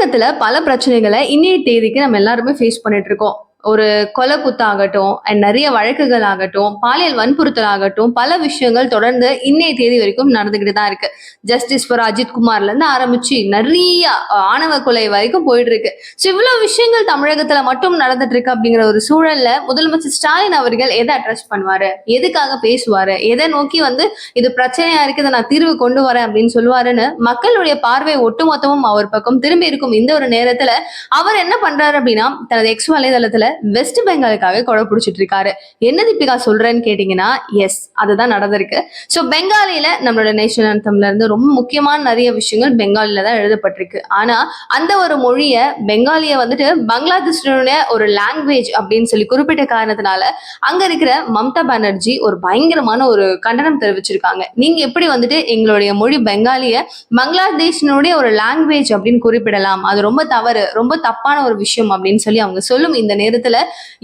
தமிழகத்துல பல பிரச்சனைகளை இன்னைய தேதிக்கு நம்ம எல்லாருமே ஃபேஸ் பண்ணிட்டு இருக்கோம். ஒரு கொலை குத்தாகட்டும் அண்ட் நிறைய வழக்குகள் ஆகட்டும் பாலியல் வன்புறுத்தல் ஆகட்டும் பல விஷயங்கள் தொடர்ந்து இன்னைய தேதி வரைக்கும் நடந்துகிட்டு தான் இருக்கு. ஜஸ்டிஸ் ஃபார் அஜித் குமார்ல இருந்து ஆரம்பிச்சு நிறைய ஆணவ கொலை வரைக்கும் போயிட்டு இருக்கு. ஸோ இவ்வளவு விஷயங்கள் தமிழகத்துல மட்டும் நடந்துட்டு இருக்கு அப்படிங்கிற ஒரு சூழல்ல முதலமைச்சர் ஸ்டாலின் அவர்கள் எதை அட்ரஸ் பண்ணுவாரு? எதுக்காக பேசுவாரு? எதை நோக்கி வந்து இது பிரச்சனையா இருக்கு இதை நான் தீர்வு கொண்டு வரேன் அப்படின்னு சொல்லுவாருன்னு மக்களுடைய பார்வை ஒட்டுமொத்தமும் அவர் பக்கம் திரும்பி இருக்கும் இந்த ஒரு நேரத்துல அவர் என்ன பண்றாரு அப்படின்னா தனது எக்ஸ் வலைதளத்துல வெஸ்ட் பெங்காலுக்காக கொடை பிடிச்சிட்டு இருக்காரு என்ன தீபிகா சொல்றேன்னு கேட்டீங்கன்னா எஸ் அதுதான் நடந்திருக்கு. ஸோ பெங்காலியில நம்மளோட நேஷனல் அந்தம்ல இருந்து ரொம்ப முக்கியமான நிறைய விஷயங்கள் பெங்காலில தான் எழுதப்பட்டிருக்கு. ஆனா அந்த ஒரு மொழியை பெங்காலிய வந்துட்டு பங்களாதேஷனுடைய ஒரு லாங்குவேஜ் அப்படின்னு சொல்லி குறிப்பிட்ட காரணத்தினால அங்க இருக்கிற மம்தா பானர்ஜி ஒரு பயங்கரமான ஒரு கண்டனம் தெரிவிச்சிருக்காங்க. நீங்க எப்படி வந்துட்டு எங்களுடைய மொழி பெங்காலிய பங்களாதேஷனுடைய ஒரு லாங்குவேஜ் அப்படின்னு குறிப்பிடலாம்? அது ரொம்ப தவறு ரொம்ப தப்பான ஒரு விஷயம் அப்படின்னு சொல்லி அவங்க சொல்லும் இந்த நேரத்தில்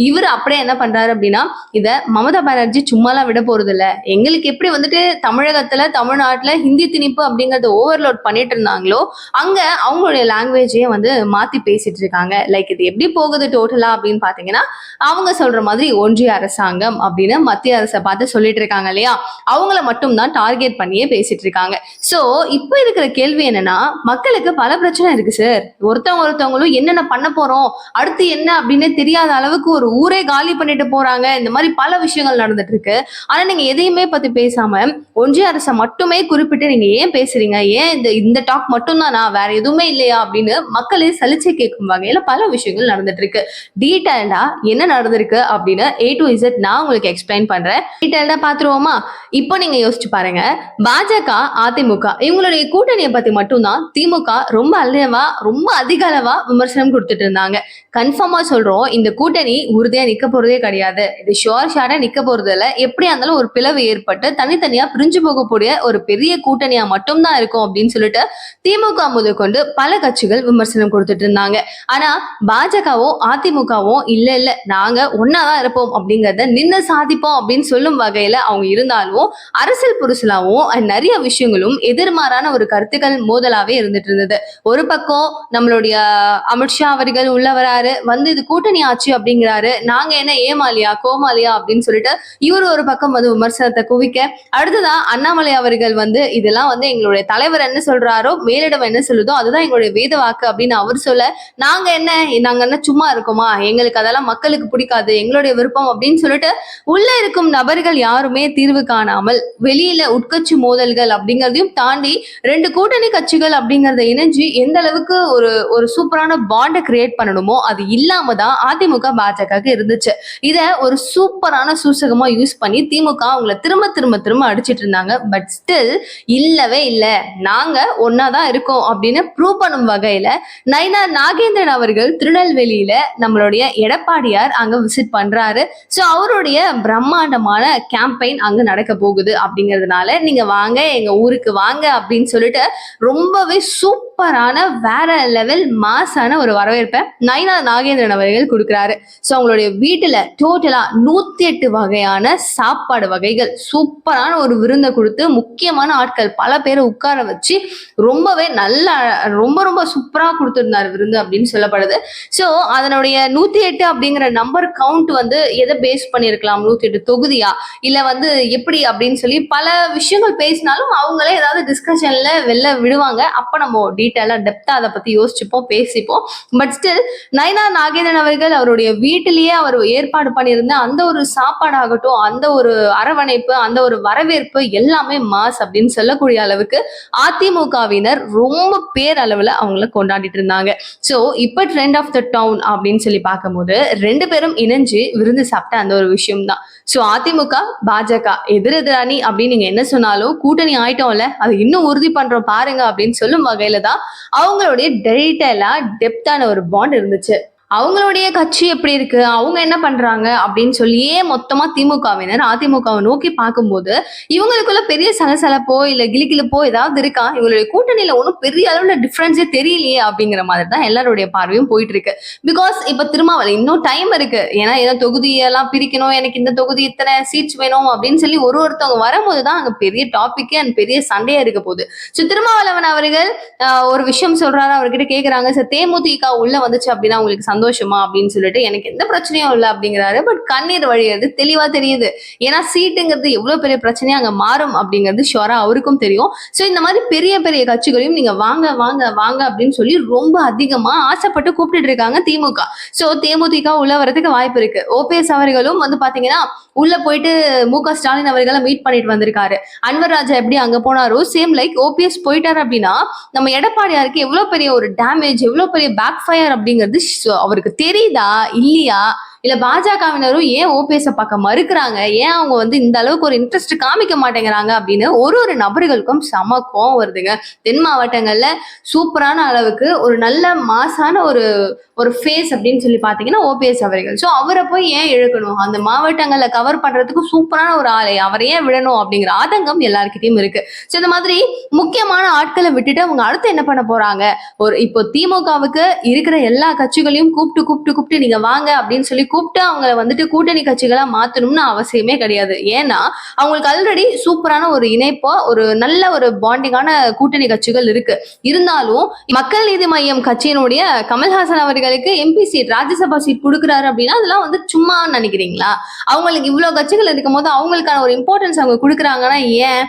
இவர் அப்படியே என்ன பண்றாரு அப்படின்னா இத மமதா பானர்ஜி சும்மாலாம் விட போறது இல்ல எங்களுக்கு எப்படி வந்துட்டு தமிழகத்துல தமிழ்நாட்டுல ஹிந்தி திணிப்பு அப்படிங்கறத ஓவர்லோட் பண்ணிட்டு இருந்தாங்களோ அங்க அவங்களுடைய லாங்குவேஜையும் வந்து மாத்தி பேசிட்டு இருக்காங்க. லைக் இது எப்படி போகுது டோட்டலா அப்படின்னு பாத்தீங்கன்னா அவங்க சொல்ற மாதிரி ஒன்றிய அரசாங்கம் அப்படின்னு மத்திய அரசை பார்த்து சொல்லிட்டு இருக்காங்க இல்லையா? அவங்கள மட்டும் தான் டார்கெட் பண்ணியே பேசிட்டு இருக்காங்க. சோ இப்போ இருக்கிற கேள்வி என்னன்னா மக்களுக்கு பல பிரச்சனை இருக்கு சார் ஒருத்தவங்க ஒருத்தவங்களும் என்னென்ன பண்ண போறோம் அடுத்து என்ன அப்படின்னு தெரியாத அளவுக்கு ஒரு ஊரே காலி பண்ணிட்டு போறாங்க. இந்த மாதிரி பல விஷயங்கள் நடந்துட்டு இருக்கு. ஆனா நீங்க எதையுமே பத்தி பேசாம ஒன்றிய அரசை மட்டுமே குறிப்பிட்டு நீங்க ஏன் பேசுறீங்க? ஏன் இந்த இந்த டாக் மட்டும் தானா வேற எதுவுமே இல்லையா? அப்படின்னு மக்களே சலிச்சை கேட்கும் வகையில பல விஷயங்கள் நடந்துட்டு இருக்கு. டீட்டெயில்டா என்ன நடந்திருக்கு அப்படின்னு ஏ டு இசட் நான் உங்களுக்கு எக்ஸ்பிளைன் பண்றேன். டீட்டெயில்டா பாத்துருவோமா? இப்போ நீங்க யோசிச்சு பாருங்க. பாஜக அதிமுக இவங்களுடைய கூட்டணியை பத்தி மட்டும்தான் திமுக ரொம்ப அல்லவா ரொம்ப அதிக அளவா விமர்சனம் கொடுத்துட்டு இருந்தாங்க. கன்ஃபார்மா சொல்றோம். இந்த கூட்டணி உறுதியா நிக்க போறதே கிடையாது. இது ஷோர் ஷார்டா நிக்க போறது இல்ல. எப்படியா இருந்தாலும் ஒரு பிளவு ஏற்பட்டு தனித்தனியா பிரிஞ்சு போகக்கூடிய ஒரு பெரிய கூட்டணியா மட்டும்தான் இருக்கும் அப்படின்னு சொல்லிட்டு திமுக முதற்கொண்டு பல கட்சிகள் விமர்சனம் கொடுத்துட்டு இருந்தாங்க. ஆனா பாஜகவும் அதிமுகவும் இல்ல இல்ல நாங்க ஒன்னாதான் இருப்போம் அப்படிங்கறத நின்று சாதிப்போம் அப்படின்னு சொல்லும் வகையில அவங்க இருந்தாலும் அரசியல் புரிசலாவும் நிறைய விஷயங்களும் எதிர்மாறான ஒரு கருத்துக்கள் மோதலாவே இருந்துட்டு இருந்தது. ஒரு பக்கம் நம்மளுடைய அமித்ஷா அவர்கள் உள்ள வராரு வந்து இது கூட்டணி ஆட்சி ஆச்சு அப்படிங்கிறாரு. நாங்க என்ன ஏமாலியா கோமாலியா அப்படின்னு சொல்லிட்டு இவர் ஒரு பக்கம் வந்து விமர்சனத்தை குவிக்க அடுத்ததா அண்ணாமலை அவர்கள் வந்து இதெல்லாம் வந்து எங்களுடைய தலைவர் என்ன சொல்றாரோ மேலிடம் என்ன சொல்லுதோ அதுதான் எங்களுடைய வேத வாக்கு அப்படின்னு அவர் சொல்ல நாங்க என்ன நாங்க என்ன சும்மா இருக்கோமா? எங்களுக்கு அதெல்லாம் மக்களுக்கு பிடிக்காது எங்களுடைய விருப்பம் அப்படின்னு சொல்லிட்டு உள்ள இருக்கும் நபர்கள் யாருமே தீர்வு காணாமல் வெளியில உட்கட்சி மோதல்கள் அப்படிங்கறதையும் தாண்டி ரெண்டு கூட்டணி கட்சிகள் அப்படிங்கறத இணைஞ்சு எந்த அளவுக்கு ஒரு ஒரு சூப்பரான பாண்டை கிரியேட் பண்ணணுமோ அது இல்லாம தான் அதிமுக பாஜகவுக்கு இருந்துச்சு. இத ஒரு சூப்பரான சூசகமா யூஸ் பண்ணி திமுக அவங்கள திரும்ப திரும்ப திரும்ப அடிச்சிட்டு இருந்தாங்க. பட் ஸ்டில் இல்லவே இல்ல. நாங்க ஒன்னாதான் இருக்கோம் அப்படின்னு ப்ரூவ் பண்ணும் வகையில நைனா நாகேந்திரன் அவர்கள் திருநெல்வேலியில நம்மளுடைய எடப்பாடியார் அங்க விசிட் பண்றாரு. ஸோ அவருடைய பிரம்மாண்டமான கேம்பெயின் அங்க நடக்க போகுது அப்படிங்கிறதுனால நீங்க வாங்க எங்க ஊருக்கு வாங்க அப்படின்னு சொல்லிட்டு ரொம்பவே சூப்பரான வேற லெவல் மாசான ஒரு வரவேற்பை நயனா நாகேந்திரன் அவர்கள் கொடுக்குறாரு. ஸோ அவங்களுடைய வீட்டில் டோட்டலா நூத்தி எட்டு வகையான சாப்பாடு வகைகள் சூப்பரான ஒரு விருந்தை கொடுத்து முக்கியமான ஆட்கள் பல பேரை உட்கார வச்சு ரொம்பவே நல்ல ரொம்ப ரொம்ப சூப்பரா கொடுத்துருந்தாரு விருந்து அப்படின்னு சொல்லப்படுது. ஸோ அதனுடைய நூத்தி எட்டு அப்படிங்கிற நம்பர் கவுண்ட் வந்து எதை பேஸ் பண்ணியிருக்கலாம்? நூத்தி எட்டு தொகுதியா? இல்ல வந்து எப்படி அப்படின்னு சொல்லி பல விஷயங்கள் பேசினாலும் அவங்களே ஏதாவது டிஸ்கஷன்ல வெளில விடுவாங்க. அப்ப நம்ம டீட்டெயிலாக டெப்த்தாக அதை பற்றி யோசிச்சுப்போம் பேசிப்போம். பட் ஸ்டில் நயனா நாகேந்திரன் அவர்கள் அவருடைய வீட்டிலேயே அவர் ஏற்பாடு பண்ணியிருந்த அந்த ஒரு சாப்பாடாகட்டும் அந்த ஒரு அரவணைப்பு அந்த ஒரு வரவேற்பு எல்லாமே மாஸ் அப்படின்னு சொல்லக்கூடிய அளவுக்கு அதிமுகவினர் ரொம்ப பேரளவில் அவங்கள கொண்டாடிட்டு இருந்தாங்க. ஸோ இப்போ ட்ரெண்ட் ஆஃப் த டவுன் அப்படின்னு சொல்லி பார்க்கும்போது ரெண்டு பேரும் இணைஞ்சு விருந்து சாப்பிட்ட அந்த ஒரு விஷயம் தான் ஸோ அதிமுக பாஜக எதிர் எதிராணி அப்படின்னு நீங்க என்ன சொன்னாலும் கூட்டணி ஆயிட்டோம்ல அது இன்னும் உறுதி பண்றோம் பாருங்க அப்படின்னு சொல்லும் வகையில தான் அவங்களுடைய டீட்டெயிலா டெப்தான ஒரு பாண்ட் இருந்துச்சு. அவங்களுடைய கட்சி எப்படி இருக்கு? அவங்க என்ன பண்றாங்க? அப்படின்னு சொல்லியே மொத்தமா திமுகவினர் அதிமுகவை நோக்கி பார்க்கும்போது இவங்களுக்குள்ள பெரிய சலசலப்போ இல்ல கிளிகிளிப்போ ஏதாவது இருக்கா? இவங்களுடைய கூட்டணியில ஒன்றும் பெரிய அளவுல டிஃபரன்ஸே தெரியலையே அப்படிங்கிற மாதிரி தான் எல்லாருடைய பார்வையும் போயிட்டு இருக்கு பிகாஸ் இப்ப திருமாவளி இன்னும் டைம் இருக்கு. ஏன்னா ஏதோ தொகுதியெல்லாம் பிரிக்கணும். எனக்கு இந்த தொகுதி இத்தனை சீட்ஸ் வேணும் அப்படின்னு சொல்லி ஒரு ஒருத்தவங்க வரும்போது தான் அங்க பெரிய டாபிக்கே அண்ட் பெரிய சண்டையா இருக்க போகுது. ஸோ திருமாவளவன் அவர்கள் ஒரு விஷயம் சொல்றாரு. அவர்கிட்ட கேக்குறாங்க. சார் தேமுதிக உள்ள வந்துச்சு அப்படின்னா உங்களுக்கு சந்தோஷமா அப்படின்னு சொல்லிட்டு எனக்கு எந்த பிரச்சனையும் இல்லை அப்படிங்கிறாரு. பட் கண்ணீர் வழியிறது தெளிவா தெரியுது. ஏன்னா சீட்டுங்கிறது எவ்வளவு பெரிய பிரச்சனையா அங்க மாறும் அப்படிங்கிறது ஷுவரா அவருக்கும் தெரியும். ஸோ இந்த மாதிரி பெரிய பெரிய கட்சிகளையும் நீங்க வாங்க வாங்க வாங்க அப்படின்னு சொல்லி ரொம்ப அதிகமா ஆசைப்பட்டு கூப்பிட்டுட்டு இருக்காங்க திமுக. ஸோ தேமுதிக உள்ள வரதுக்கு வாய்ப்பு இருக்கு. ஓபிஎஸ் அவர்களும் வந்து பாத்தீங்கன்னா உள்ள போயிட்டு மு க ஸ்டாலின் அவர்களை மீட் பண்ணிட்டு வந்திருக்காரு. அன்வர் ராஜா எப்படி அங்க போனாரோ சேம் லைக் ஓபிஎஸ் போயிட்டாரு அப்படின்னா நம்ம எடப்பாடியாருக்கு எவ்வளவு பெரிய ஒரு டேமேஜ் எவ்வளவு பெரிய பேக் ஃபயர் அப்படிங்கிறது அவருக்கு தெரியுதா? இல்லையா? இல்ல பாஜகவினரும் ஏன் ஓபிஎஸ் பார்க்க மறுக்கிறாங்க? ஏன் அவங்க வந்து இந்த அளவுக்கு ஒரு இன்ட்ரெஸ்ட் காமிக்க மாட்டேங்கிறாங்க அப்படின்னு ஒரு ஒரு நபர்களுக்கும் செம கோவம் வருதுங்க. தென் மாவட்டங்கள்ல சூப்பரான அளவுக்கு ஒரு நல்ல மாசான ஒரு ஒரு ஃபேஸ் அப்படின்னு சொல்லி பாத்தீங்கன்னா ஓபிஎஸ் அவர்கள். ஸோ அவரை போய் ஏன் இழுக்கணும்? அந்த மாவட்டங்களை கவர் பண்றதுக்கு சூப்பரான ஒரு ஆளை அவரை ஏன் விடணும் அப்படிங்கிற ஆதங்கம் எல்லாருக்கிட்டையும் இருக்கு. ஸோ இந்த மாதிரி முக்கியமான ஆட்களை விட்டுட்டு அவங்க அடுத்து என்ன பண்ண போறாங்க? ஒரு இப்போ திமுகவுக்கு இருக்கிற எல்லா கட்சிகளையும் கூப்பிட்டு கூப்பிட்டு கூப்பிட்டு நீங்க வாங்க அப்படின்னு சொல்லி கூப்பிட்டு அவங்கள வந்துட்டு கூட்டணி கட்சிகளா மாத்தணும்னு அவசியமே கிடையாது. ஏன்னா அவங்களுக்கு ஆல்ரெடி சூப்பரான ஒரு இணைப்போ ஒரு நல்ல ஒரு பாண்டிங்கான கூட்டணி கட்சிகள் இருக்கு. இருந்தாலும் மக்கள் நீதி மையம் கட்சியினுடைய கமல்ஹாசன் அவர்களுக்கு எம்பி சீட் ராஜ்யசபா சீட் கொடுக்குறாரு அப்படின்னா அதெல்லாம் வந்து சும்மா நினைக்கிறீங்களா? அவங்களுக்கு இவ்வளவு கட்சிகள் இருக்கும் போது அவங்களுக்கான ஒரு இம்பார்ட்டன்ஸ் அவங்க கொடுக்குறாங்கன்னா ஏன்?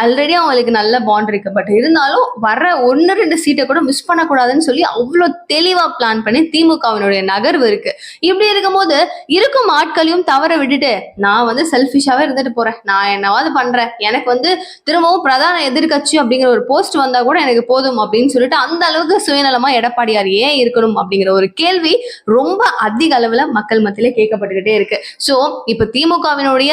ஆல்ரெடி அவங்களுக்கு நல்ல பாண்ட் இருக்கு. பட் இருந்தாலும் வர ஒன்னு ரெண்டு சீட்டை கூட மிஸ் பண்ணக்கூடாதுன்னு சொல்லி அவ்வளோ தெளிவா பிளான் பண்ணி திமுகவினுடைய நகர்வு இருக்கு. இப்படி இருக்கும்போது இருக்கும் ஆட்களையும் தவற விட்டுட்டு நான் வந்து செல்ஃபிஷாவே இருந்துட்டு போறேன். நான் என்னவாது பண்றேன். எனக்கு வந்து திரும்பவும் பிரதான எதிர்க்கட்சி அப்படிங்கிற ஒரு போஸ்ட் வந்தா கூட எனக்கு போதும் அப்படின்னு சொல்லிட்டு அந்த அளவுக்கு சுயநலமா எடப்பாடியார் ஏன் இருக்கணும் அப்படிங்கிற ஒரு கேள்வி ரொம்ப அதிக அளவுல மக்கள் மத்தியில கேட்கப்பட்டுக்கிட்டே இருக்கு. சோ இப்ப திமுகவினுடைய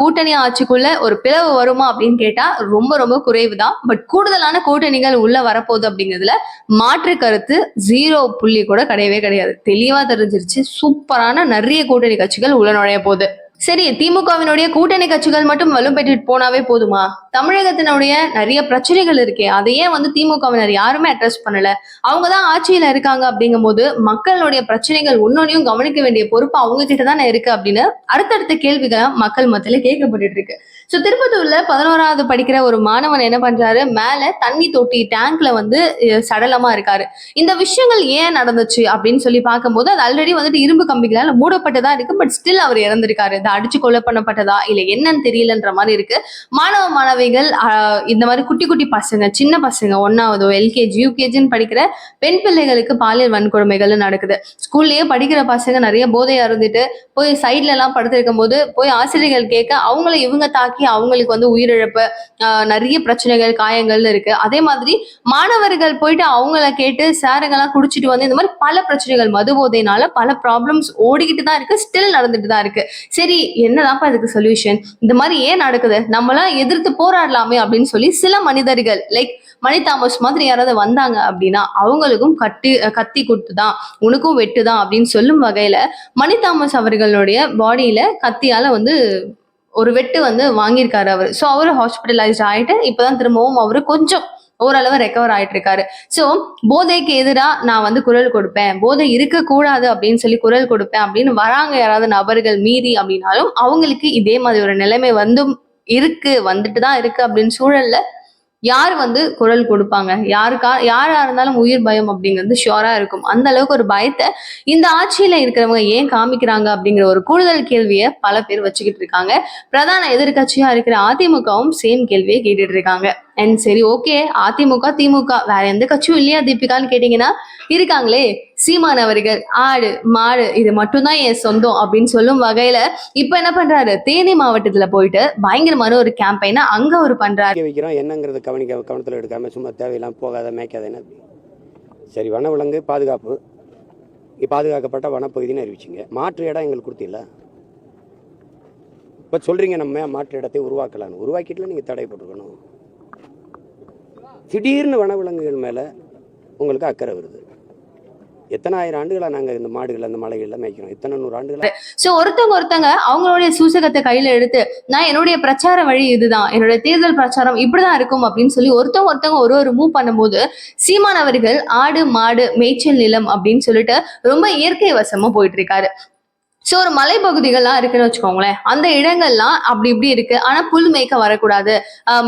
கூட்டணி ஆட்சிக்குள்ள ஒரு பிளவு வருமா அப்படின்னு கேட்டா ரொம்ப ரொம்ப குறைவு தான் பட் கூடுதலான கூட்டணிகள் உள்ள வரப்போகுது அப்படிங்கிறதுல மாற்று கருத்து ஜீரோ புள்ளி கூட கிடையவே கிடையாது. தெளிவா தெரிஞ்சிருச்சு. சூப்பரான நிறைய கூட்டணி கட்சிகள் உள்ள நுழைய போகுது. சரி திமுகவினுடைய கூட்டணி கட்சிகள் மட்டும் வலு பெற்றுட்டு போனாவே போதுமா? தமிழகத்தினுடைய நிறைய பிரச்சனைகள் இருக்கே. அதை ஏன் வந்து திமுகவினர் யாருமே அட்ரஸ் பண்ணல? அவங்க தான் ஆட்சியில இருக்காங்க அப்படிங்கும் போது மக்களுடைய பிரச்சனைகள் ஒன்னொன்னையும் கவனிக்க வேண்டிய பொறுப்பு அவங்க கிட்ட தானே இருக்கு அப்படின்னு அடுத்தடுத்த கேள்விகளை மக்கள் மத்தியில கேட்கப்பட்டுட்டு இருக்கு. ஸோ திருப்பத்தூர்ல பதினோராவது படிக்கிற ஒரு மாணவன் என்ன பண்றாரு? மேல தண்ணி தொட்டி டேங்க்ல வந்து சடலமா இருக்காரு. இந்த விஷயங்கள் ஏன் நடந்துச்சு அப்படின்னு சொல்லி பார்க்கும்போது அது ஆல்ரெடி வந்துட்டு இரும்பு கம்பிகளால் மூடப்பட்டதா இருக்கு பட் ஸ்டில் அவர் இறந்திருக்காரு. இது அடிச்சு கொலை பண்ணப்பட்டதா இல்லை என்னன்னு தெரியலன்ற மாதிரி இருக்கு. மாணவ மாணவிகள் இந்த மாதிரி குட்டி குட்டி பசங்க சின்ன பசங்க ஒன்னாவது எல்கேஜி யூகேஜின்னு படிக்கிற பெண் பிள்ளைகளுக்கு பாலியல் வன்கொடுமைகள் நடக்குது. ஸ்கூல்லயே படிக்கிற பசங்க நிறைய போதையா இருந்துட்டு போய் சைட்ல எல்லாம் படுத்திருக்கும் போது போய் ஆசிரியர்கள் கேட்க அவங்கள இவங்க தாக்கி அவங்களுக்கு வந்து உயிரிழப்பு நிறைய பிரச்சனைகள் காயங்கள்னு இருக்கு. அதே மாதிரி மாணவர்கள் போயிட்டு அவங்கள கேட்டு சாருங்கெல்லாம் குடிச்சிட்டு வந்து இந்த மாதிரி பல பிரச்சனைகள் மது போதையினால பல ப்ராப்ளம்ஸ் ஓடிக்கிட்டு தான் இருக்கு ஸ்டில் நடந்துட்டு தான் இருக்கு. சரி என்னதான்ப்பா இதுக்கு சொல்யூஷன் இந்த மாதிரி ஏன் நடக்குது? நம்மளாம் எதிர்த்து போராடலாமே அப்படின்னு சொல்லி சில மனிதர்கள் லைக் மணி தாமஸ் மாதிரி யாராவது வந்தாங்க அப்படின்னா அவங்களுக்கும் கட்டி கத்தி கொடுத்து தான் உனக்கும் வெட்டு தான் அப்படின்னு சொல்லும் வகையில மணி தாமஸ் அவர்களுடைய பாடியில கத்தியால வந்து ஒரு வெட்டு வந்து வாங்கியிருக்காரு அவர். ஸோ அவரு ஹாஸ்பிட்டலைஸ்ட் ஆகிட்டு இப்போதான் திரும்பவும் அவரு கொஞ்சம் ஓரளவு ரெக்கவர் ஆயிட்டு இருக்காரு ஸோ போதைக்கு எதிராக நான் வந்து குரல் கொடுப்பேன். போதை இருக்கக்கூடாது அப்படின்னு சொல்லி குரல் கொடுப்பேன் அப்படின்னு வராங்க யாராவது நபர்கள் மீறி அப்படின்னாலும் அவங்களுக்கு இதே மாதிரி ஒரு நிலைமை வந்தும் இருக்கு வந்துட்டு தான் இருக்கு அப்படின்னு சூழல்ல யார் வந்து குரல் கொடுப்பாங்க? யாருக்கா யாரா இருந்தாலும் உயிர் பயம் அப்படிங்கிறது ஷியோரா இருக்கும். அந்த அளவுக்கு ஒரு பயத்தை இந்த ஆட்சியில இருக்கிறவங்க ஏன் காமிக்கிறாங்க அப்படிங்கிற ஒரு கூடுதல் கேள்வியை பல பேர் வச்சுக்கிட்டு இருக்காங்க. பிரதான எதிர்கட்சியா இருக்கிற அதிமுகவும் சேம் கேள்வியை கேட்டுட்டு இருக்காங்க. அண்ட் சரி ஓகே அதிமுக திமுக. வேற எந்த கட்சியும் இல்லையா தீபிகான்னு கேட்டீங்கன்னா இருக்காங்களே. சீமான் அவர்கள் ஆடு மாடு இது மட்டும்தான் என் சொந்தம் அப்படின்னு சொல்லும் வகையில இப்ப என்ன பண்றாரு? தேனி மாவட்டத்துல போயிட்டு பயங்கரமான ஒரு கேம்பெயினை அங்க ஒரு பண்றாரு. வைக்கிறோம். என்னங்கிறத கவனிக்க கவனத்தில் எடுக்காமல் சும்மா தேவையில்லாம போகாத மேய்க்காத என்ன? சரி வனவிலங்கு பாதுகாப்பு. பாதுகாக்கப்பட்ட வனப்பகுதின்னு அறிவிச்சிங்க. மாற்று இடம் எங்களுக்கு கொடுத்தீங்களா இப்போ சொல்கிறீங்க நம்ம மாற்று இடத்தை உருவாக்கலான்னு உருவாக்கிட்டுல நீங்கள் தடை போட்டுருக்கணும். திடீர்னு வனவிலங்குகள் மேலே உங்களுக்கு அக்கறை வருது. எத்தனாயிரம் ஆண்டுகளா நாங்க இந்த மாடுகள் அந்த மலைகள்ல மேய்க்கிறோம்? எத்தனை நூறு ஆண்டுகளாக சோ ஒருத்தவங்க ஒருத்தங்க அவங்களுடைய சூசகத்தை கையில எடுத்து நான் என்னுடைய பிரச்சார வழி இதுதான். என்னுடைய தேர்தல் பிரச்சாரம் இப்படிதான் இருக்கும் அப்படின்னு சொல்லி ஒருத்தவங்க ஒருத்தவங்க ஒரு ஒரு மூவ் பண்ணும்போது சீமானவர்கள் ஆடு மாடு மேய்ச்சல் நிலம் அப்படின்னு சொல்லிட்டு ரொம்ப இயற்கை வசமா போயிட்டு இருக்காரு. ஸோ ஒரு மலைப்பகுதிகள்லாம் இருக்குன்னு வச்சுக்கோங்களேன். அந்த இடங்கள்லாம் அப்படி இப்படி இருக்கு. ஆனா புல் மேய்க்க வரக்கூடாது.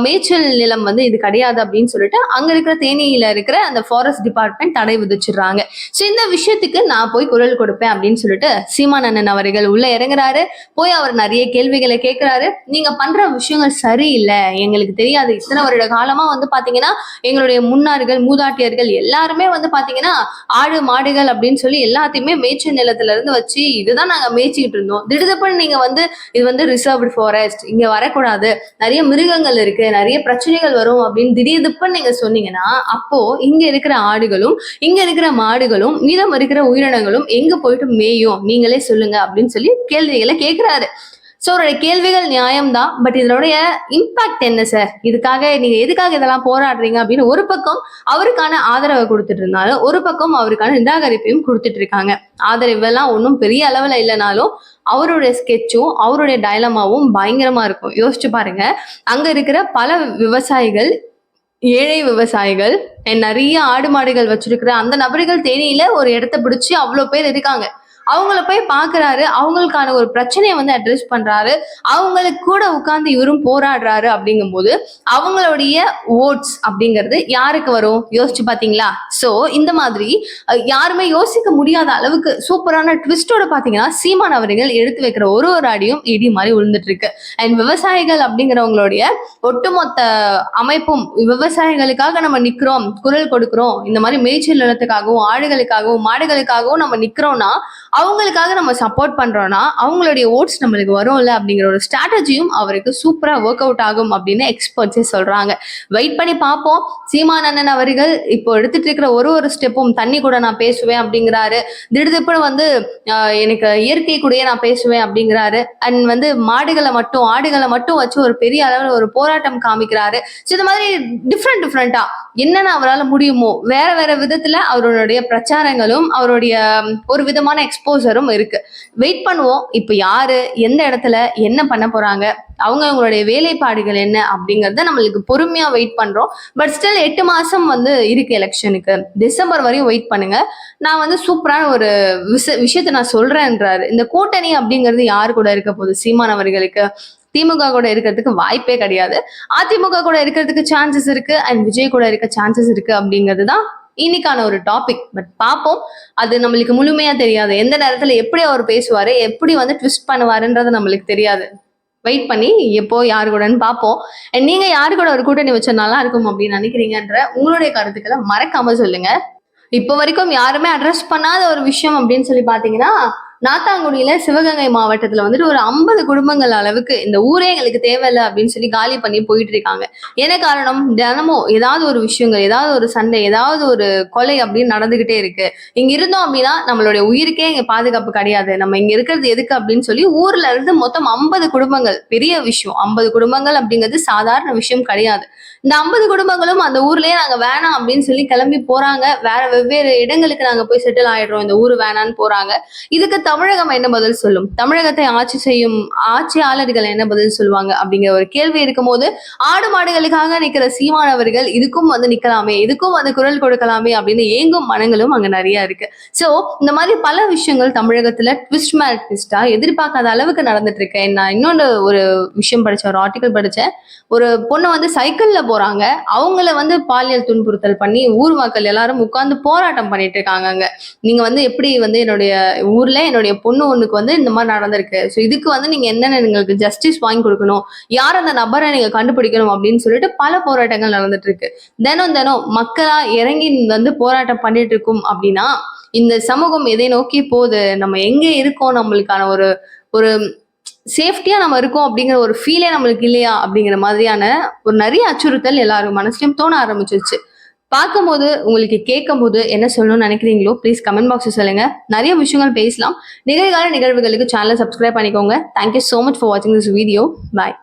மேய்ச்சல் நிலம் வந்து இது கிடையாது அப்படின்னு சொல்லிட்டு அங்க இருக்கிற தேனியில இருக்கிற அந்த ஃபாரஸ்ட் டிபார்ட்மெண்ட் தடை விதிச்சிடுறாங்க. ஸோ இந்த விஷயத்துக்கு நான் போய் குரல் கொடுப்பேன் அப்படின்னு சொல்லிட்டு சீமான் அண்ணன் அவர்கள் உள்ள இறங்குறாரு. போய் அவர் நிறைய கேள்விகளை கேட்கிறாரு நீங்க பண்ற விஷயங்கள் சரியில்லை. எங்களுக்கு தெரியாது. இத்தனை வருட காலமா வந்து பாத்தீங்கன்னா எங்களுடைய முன்னார்கள் மூதாட்டியர்கள் எல்லாருமே வந்து பாத்தீங்கன்னா ஆடு மாடுகள் அப்படின்னு சொல்லி எல்லாத்தையுமே மேய்ச்சல் நிலத்துல இருந்து வச்சு இதுதான் நாங்க மேய்ச்சிக்கிட்டு இருந்தோம். திடுதப்பன் நீங்க வந்து இது வந்து ரிசர்வ்டு ஃபாரஸ்ட் இங்க வரக்கூடாது. நிறைய மிருகங்கள் இருக்கு. நிறைய பிரச்சனைகள் வரும் அப்படின்னு திடீர்னு நீங்க சொன்னீங்கன்னா அப்போ இங்க இருக்கிற ஆடுகளும் இங்க இருக்கிற மாடுகளும் மீதம் இருக்கிற உயிரினங்களும் எங்க போயிட்டு மேயும்? நீங்களே சொல்லுங்க அப்படின்னு சொல்லி கேள்விகளை கேட்கிறாரு ஸோ அவருடைய கேள்விகள் நியாயம்தான் பட் இதனுடைய இம்பாக்ட் என்ன சார் இதுக்காக நீங்க எதுக்காக இதெல்லாம் போராடுறீங்க அப்படின்னு ஒரு பக்கம் அவருக்கான ஆதரவை கொடுத்துட்டு இருந்தாலும் ஒரு பக்கம் அவருக்கான நிராகரிப்பையும் கொடுத்துட்டு இருக்காங்க. ஆதரவு எல்லாம் ஒன்றும் பெரிய அளவில் இல்லைனாலும் அவருடைய ஸ்கெட்சும் அவருடைய டைலமாவும் பயங்கரமா இருக்கும். யோசிச்சு பாருங்க. அங்க இருக்கிற பல விவசாயிகள் ஏழை விவசாயிகள் நிறைய ஆடு மாடுகள் வச்சிருக்கிற அந்த நபர்கள் தேனியில ஒரு இடத்த பிடிச்சி அவ்வளோ பேர் இருக்காங்க. அவங்கள போய் பாக்குறாரு. அவங்களுக்கான ஒரு பிரச்சனையை வந்து அட்ரஸ் பண்றாரு. அவங்களுக்கு கூட உட்கார்ந்து இவரும் போராடுறாரு அப்படிங்கும்போது அவங்களுடைய ஓட்ஸ் அப்படிங்கிறது யாருக்கு வரும்? யோசிச்சு பாத்தீங்களா? சோ இந்த மாதிரி யாருமே யோசிக்க முடியாத அளவுக்கு சூப்பரான ட்விஸ்டோட பாத்தீங்கன்னா சீமான் அவர்கள் எடுத்து வைக்கிற ஒரு ஒரு அடியும் இடி மாதிரி விழுந்துட்டு இருக்கு அண்ட் விவசாயிகள் அப்படிங்கிறவங்களுடைய ஒட்டுமொத்த அமைப்பும் விவசாயிகளுக்காக நம்ம நிக்கிறோம் குரல் கொடுக்கிறோம் இந்த மாதிரி மேய்ச்சல் நிலத்துக்காகவும் ஆடுகளுக்காகவும் மாடுகளுக்காகவும் நம்ம நிக்கிறோம்னா அவங்களுக்காக நம்ம சப்போர்ட் பண்றோம்னா அவங்களுடைய ஓட்ஸ் நம்மளுக்கு வரும்ல அப்படிங்கிற ஒரு ஸ்ட்ராட்டஜியும் அவருக்கு சூப்பரா ஒர்க் அவுட் ஆகும் அப்படின்னு எக்ஸ்பர்ட்ஸே சொல்றாங்க. வெயிட் பண்ணி பார்ப்போம். சீமான் அண்ணன் அவர்கள் இப்போ எடுத்துட்டு இருக்கிற ஒரு ஒரு ஸ்டெப்பும் தண்ணி கூட நான் பேசுவேன் அப்படிங்கிறாரு. திடுதிப்புன்னு வந்து எனக்கு இயற்கை கூடயே நான் பேசுவேன் அப்படிங்கிறாரு. அண்ட் வந்து மாடுகளை மட்டும் ஆடுகளை மட்டும் வச்சு ஒரு பெரிய அளவில் ஒரு போராட்டம் காமிக்கிறாரு. ஸோ இந்த மாதிரி டிஃப்ரெண்ட் டிஃப்ரெண்டா என்னென்ன அவரால் முடியுமோ வேற வேற விதத்துல அவருடைய பிரச்சாரங்களும் அவருடைய ஒரு விதமான எக்ஸ்போசரும் இருக்கு. வெயிட் பண்ணுவோம். இப்போ யாரு எந்த இடத்துல என்ன பண்ண போறாங்க அவங்க அவங்களுடைய வேலைப்பாடுகள் என்ன அப்படிங்கறத நம்மளுக்கு பொறுமையா வெயிட் பண்றோம். பட் ஸ்டில் எட்டு மாசம் வந்து இருக்கு எலெக்ஷனுக்கு டிசம்பர் வரையும் வெயிட் பண்ணுங்க. நான் வந்து சூப்பரான ஒரு விஷ விஷயத்த நான் சொல்றேன்றாரு. இந்த கூட்டணி அப்படிங்கிறது யாரு கூட இருக்க போகுது? சீமான் அவர்களுக்கு திமுக கூட இருக்கிறதுக்கு வாய்ப்பே கிடையாது. அதிமுக கூட இருக்கிறதுக்கு சான்சஸ் இருக்கு அண்ட் விஜய் கூட இருக்க சான்சஸ் இருக்கு அப்படிங்கிறது தான் இன்னைக்கான ஒரு டாபிக் பட் பார்ப்போம். அது நம்மளுக்கு முழுமையா தெரியாது. எந்த நேரத்துல எப்படி அவர் பேசுவாரு எப்படி வந்து ட்விஸ்ட் பண்ணுவாருன்றது நம்மளுக்கு தெரியாது. வெயிட் பண்ணி எப்போ யாரு கூடன்னு பார்ப்போம். And நீங்க யாரு கூட ஒரு கூட்டணி வச்சா நல்லா இருக்கும் அப்படின்னு நினைக்கிறீங்கன்ற உங்களுடைய கருத்துக்களை மறக்காம சொல்லுங்க. இப்போ வரைக்கும் யாருமே அட்ரஸ் பண்ணாத ஒரு விஷயம் அப்படின்னு சொல்லி பாத்தீங்கன்னா நாத்தாங்குடியில சிவகங்கை மாவட்டத்துல வந்துட்டு ஒரு ஐம்பது குடும்பங்கள் அளவுக்கு இந்த ஊரே எங்களுக்கு தேவையில்லை அப்படின்னு சொல்லி காலி பண்ணி போயிட்டு இருக்காங்க. என்ன காரணம்? தினமும் ஏதாவது ஒரு விஷயங்கள் ஏதாவது ஒரு சண்டை ஏதாவது ஒரு கொலை அப்படின்னு நடந்துகிட்டே இருக்கு. இங்க இருந்தோம் அப்படின்னா நம்மளுடைய உயிருக்கே இங்க பாதுகாப்பு கிடையாது. நம்ம இங்க இருக்கிறது எதுக்கு அப்படின்னு சொல்லி ஊர்ல இருந்து மொத்தம் ஐம்பது குடும்பங்கள் பெரிய விஷயம். ஐம்பது குடும்பங்கள் அப்படிங்கிறது சாதாரண விஷயம் கிடையாது. இந்த ஐம்பது குடும்பங்களும் அந்த ஊர்லயே நாங்க வேணாம் அப்படின்னு சொல்லி கிளம்பி போறாங்க. வேற வெவ்வேறு இடங்களுக்கு நாங்க போய் செட்டில் ஆயிடுறோம். இந்த ஊர் வேணான்னு போறாங்க. இதுக்கு தமிழகம் என்ன பதில் சொல்லும்? தமிழகத்தை ஆட்சி செய்யும் ஆட்சியாளர்கள் என்ன பதில் சொல்லுவாங்க? அப்படிங்கிற ஒரு கேள்வி இருக்கும்போது ஆடு மாடுகளுக்காக நிக்கிற சீமானவர்கள் இதுக்கும் வந்து நிக்கலாமே இதுக்கும் வந்து குரல் கொடுக்கலாமே அப்படின்னு ஏங்கும் மனங்களும் அங்க நிறைய இருக்கு. சோ இந்த மாதிரி பல விஷயங்கள் தமிழகத்துல ட்விஸ்ட் மேல் ட்விஸ்டா எதிர்பார்க்காத அளவுக்கு நடந்துட்டு இருக்கேன் நான் இன்னொன்று ஒரு விஷயம் படிச்சேன் ஒரு ஆர்டிகல் படிச்சேன். ஒரு பொண்ணு வந்து சைக்கிள்ல போறாங்க. அவங்கள வந்து பாலியல் துன்புறுத்தல் பண்ணி ஊர் மக்கள் எல்லாரும் உட்கார்ந்து போராட்டம் பண்ணிட்டு இருக்காங்க நீங்க வந்து எப்படி வந்து என்னுடைய ஊர்ல என்னுடைய பொண்ணு ஒண்ணுக்கு வந்து இந்த மாதிரி நடந்திருக்கு. ஸோ இதுக்கு வந்து நீங்க என்னென்ன எங்களுக்கு ஜஸ்டிஸ் வாங்கி கொடுக்கணும்? யார் அந்த நபரை நீங்க கண்டுபிடிக்கணும் அப்படின்னு சொல்லிட்டு பல போராட்டங்கள் நடந்துட்டு இருக்கு தினம் தினம் மக்களா இறங்கி வந்து போராட்டம் பண்ணிட்டு இருக்கும் அப்படின்னா இந்த சமூகம் எதை நோக்கி போகுது? நம்ம எங்க இருக்கோம்? நம்மளுக்கான ஒரு ஒரு சேஃப்டியா நம்ம இருக்கோம் அப்படிங்கிற ஒரு ஃபீலே நம்மளுக்கு இல்லையா அப்படிங்கிற மாதிரியான ஒரு நிறைய அச்சுறுத்தல் எல்லாரும் மனசுலயும் தோண ஆரம்பிச்சிருச்சு. பார்க்கும்போது உங்களுக்கு கேட்கும்போது என்ன சொல்லணும்னு நினைக்கிறீங்களோ ப்ளீஸ் கமெண்ட் பாக்ஸில் சொல்லுங்க. நிறைய விஷயங்கள் பேசலாம். நிகழ்கால நிகழ்வுகளுக்கு சேனலை சப்ஸ்கிரைப் பண்ணிக்கோங்க. Thank you so much for வாட்சிங் திஸ் வீடியோ பாய்